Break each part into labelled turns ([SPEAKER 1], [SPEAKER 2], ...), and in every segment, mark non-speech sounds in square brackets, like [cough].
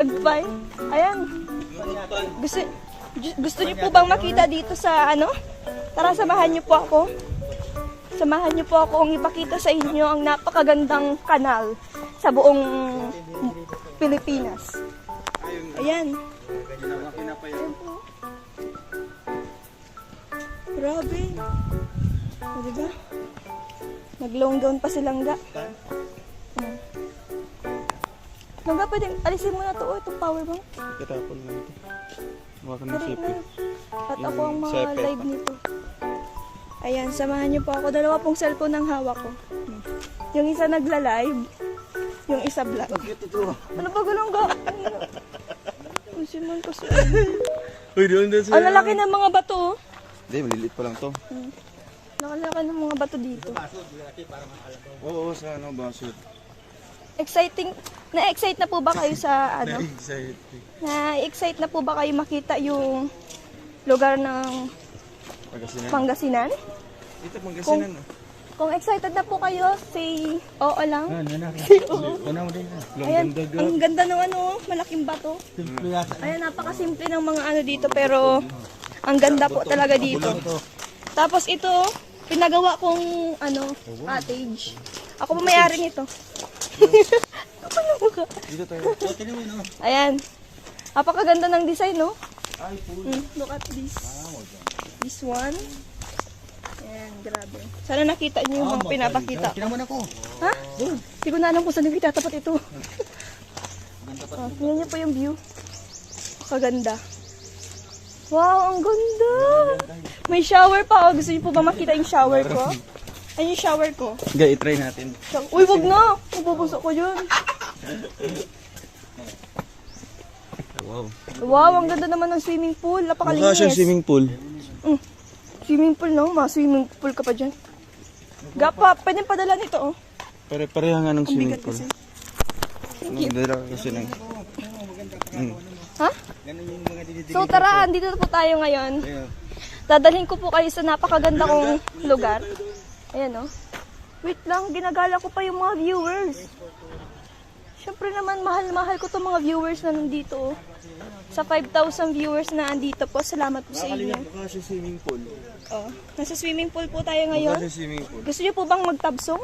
[SPEAKER 1] Goodbye. Ayan. Gusto, gusto niyo po bang makita dito sa ano? Tara, samahan niyo po ako. Samahan niyo po ako ang ipakita sa inyo ang napakagandang kanal sa buong Pilipinas. Ayan. Ayan po. Grabe. O, diba? Nag-long down pa si Langga. Hmm. Langga, pwede, alisin mo na to. Oh, itong power bank.
[SPEAKER 2] Katapon lang ito. Mukha ka ng sipit.
[SPEAKER 1] At ako ang mga
[SPEAKER 2] Sepe.
[SPEAKER 1] live nito. Ayan, samahan niyo po ako. Dalawa pong cellphone ang hawak ko. Hmm. Yung isa nagla-live, yung isa vlog. Ano ba gulong ga? Ang simon [laughs] kasi.
[SPEAKER 2] Uy, doon doon
[SPEAKER 1] Ang lalaki ng mga bato. oh.
[SPEAKER 2] Hindi, maliliit pa lang to.
[SPEAKER 1] Nakalaki ng mga bato dito.
[SPEAKER 2] Oo, sa ano, basod.
[SPEAKER 1] Exciting. Na-excite na po ba kayo sa [laughs] ano?
[SPEAKER 2] Excited.
[SPEAKER 1] Na-excite na po ba kayo makita yung lugar ng
[SPEAKER 2] Pagkasinan.
[SPEAKER 1] Pangasinan?
[SPEAKER 2] Dito, Pangasinan. ah.
[SPEAKER 1] Kung excited na po kayo, say oo lang. [laughs]
[SPEAKER 2] Ano mo din.
[SPEAKER 1] Ayan, ang ganda ng ano, malaking bato. Ayan, napakasimple ng mga ano dito, pero ang ganda po talaga dito. Tapos ito, pinagawa kong ano, cottage. Ako pa may-ari nito. Ako na mukha.
[SPEAKER 2] Dito tayo.
[SPEAKER 1] Ayan. Napakaganda ng design, no? Mm, look at this. This one. Ayan, grabe. Sana nakita niyo yung mga pinapakita ko.
[SPEAKER 2] Kinaman ako.
[SPEAKER 1] Ha? Hindi ko na alam kung saan nagtatapat ito. oh, tingnan niyo po yung view. Kaganda. Wow, ang ganda! May shower pa. Oh. Gusto niyo po ba makita yung shower ko? Ayun yung shower ko.
[SPEAKER 2] Sige, itry natin.
[SPEAKER 1] Uy, wag na! Mapupuso ko yun.
[SPEAKER 2] Wow.
[SPEAKER 1] Wow, ang ganda naman ng swimming pool.
[SPEAKER 2] Mukha
[SPEAKER 1] Napakalinis.
[SPEAKER 2] siyang swimming pool.
[SPEAKER 1] Mm. Swimming pool, no? Ma, swimming pool ka pa dyan. Gapa, pwede padala nito, oh.
[SPEAKER 2] Pare-pareha nga ng swimming pool. Nagdala ka kasi ng... Mm.
[SPEAKER 1] Ha? So tara, andito po tayo ngayon. Dadalhin ko po kayo sa napakaganda kong lugar. Ayan, oh. Wait lang, ginagala ko pa yung mga viewers. Siyempre naman, mahal-mahal ko itong mga viewers na nandito. oh. Sa 5,000 viewers na andito po, salamat po sa inyo.
[SPEAKER 2] Mukha siyang swimming pool.
[SPEAKER 1] Oh, nasa swimming pool po tayo ngayon.
[SPEAKER 2] siyang swimming pool.
[SPEAKER 1] Gusto niyo po bang magtabsong?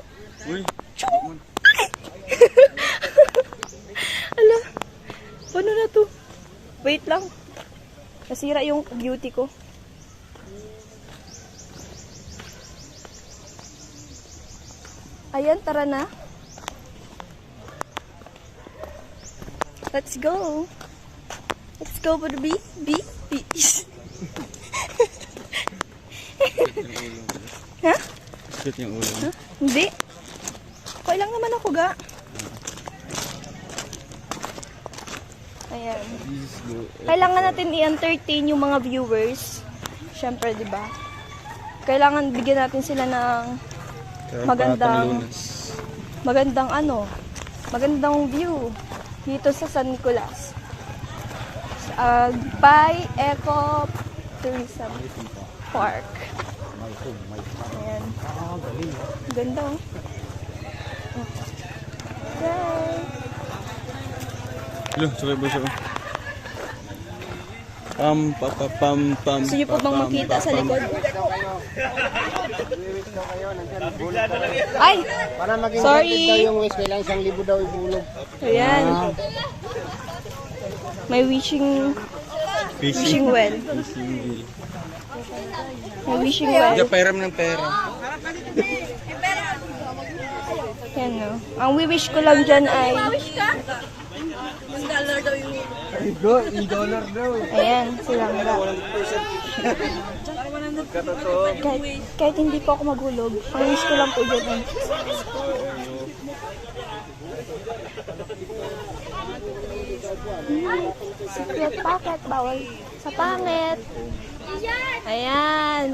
[SPEAKER 2] Uy, [laughs]
[SPEAKER 1] Ala, paano na to? Wait lang. Nasira yung beauty ko. Ayan, tara na. Let's go. Let's go for the bee. Bee? Bees. ha?
[SPEAKER 2] shit yung ulo.
[SPEAKER 1] Hindi. Okay lang naman ako, ga. Ayan. Kailangan natin i-entertain yung mga viewers. Siyempre, di ba? Kailangan bigyan natin sila ng Magandang-
[SPEAKER 2] Lunas.
[SPEAKER 1] magandang ano, magandang view dito sa San Nicolas. Sa Agpay Eco Tourism Park. Ayan. Ganda oh. Okay.
[SPEAKER 2] Lo, sakay ba siya? Pam, pa, pa, pam, pam.
[SPEAKER 1] Gusto niyo po bang makita sa
[SPEAKER 2] pam.
[SPEAKER 1] likod? Ay!
[SPEAKER 3] Para maging
[SPEAKER 1] Sorry.
[SPEAKER 3] Daw yung wish, kailangan isang libo daw ibulog.
[SPEAKER 1] Ayan. May wishing wishing well.
[SPEAKER 2] Fishing wheel.
[SPEAKER 1] May wishing well.
[SPEAKER 2] Hindi, pairam ng pera.
[SPEAKER 1] Yan no. Ang wish ko lang dyan ay
[SPEAKER 3] Go, i-dollar daw.
[SPEAKER 1] ayan, silang nga. kahit, kahit hindi po ako magulog, ang wish ko lang po dyan Hmm, secret pocket, bawal sa pangit. Ayan.